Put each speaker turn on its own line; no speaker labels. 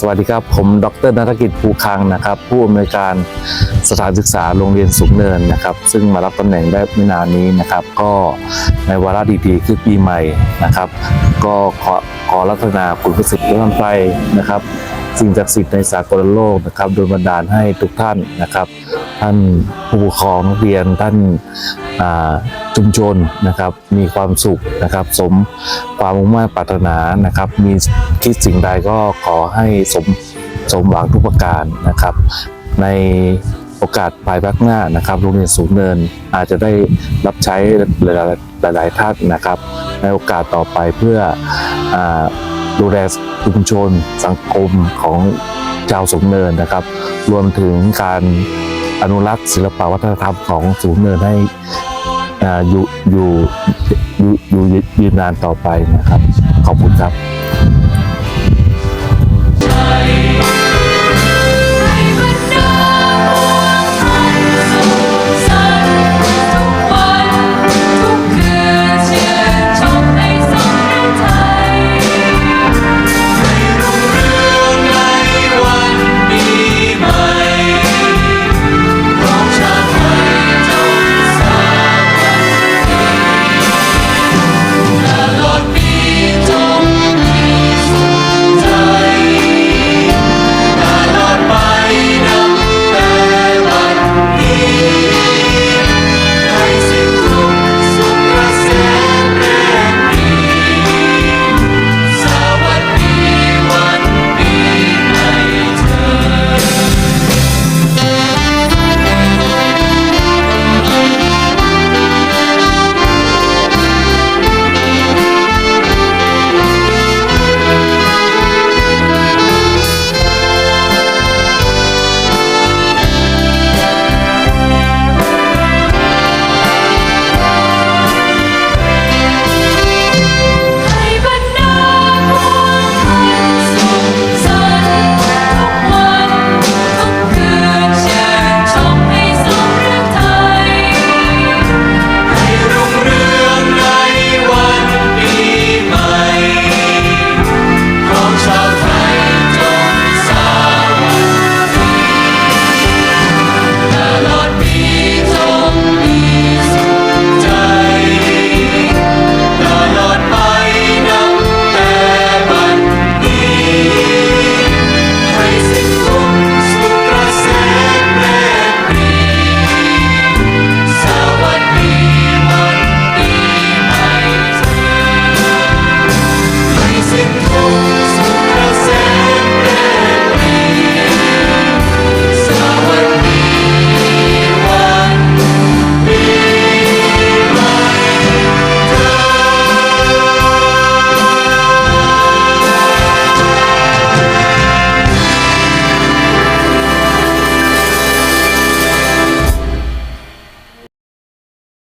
สวัสดีครับ ผม ดรนัทกิจภูคังนะครับ ผู้อำนวยการสถานศึกษาโรงเรียนสูงเนินนะครับ ซึ่งมารับตำแหน่งได้ไม่นานนี้นะครับ ก็ในวาระดีๆคือปีใหม่นะครับ ก็ขอขอรัตนาคุณประสิทธิ์ล้ำไปนะครับ สิ่งศักดิ์สิทธิ์ในสากลโลกนะครับโดยบันดาลให้ทุกท่านนะครับ ท่านผู้ปกครองนักเรียนท่านชุมชนนะครับมีความสุขนะครับ สมความมุ่งมั่นปรารถนานะครับ มีคิดสิ่งใดก็ขอให้สมสมหวังทุกประการนะครับ ในโอกาสภายภาคหน้านะครับโรงเรียนสูงเนินอาจจะได้รับใช้หลายๆหลายๆท่านนะครับ ในโอกาสต่อไปเพื่ออดูแล ชุมชน สังคมของชาวสูงเนินนะครับ รวมถึงการอนุรักษ์ศิลปวัฒนธรรมของสูงเนินให้ออยู่อยู่อยู่ยืนนานต่อไปนะครับ ขอบคุณครับ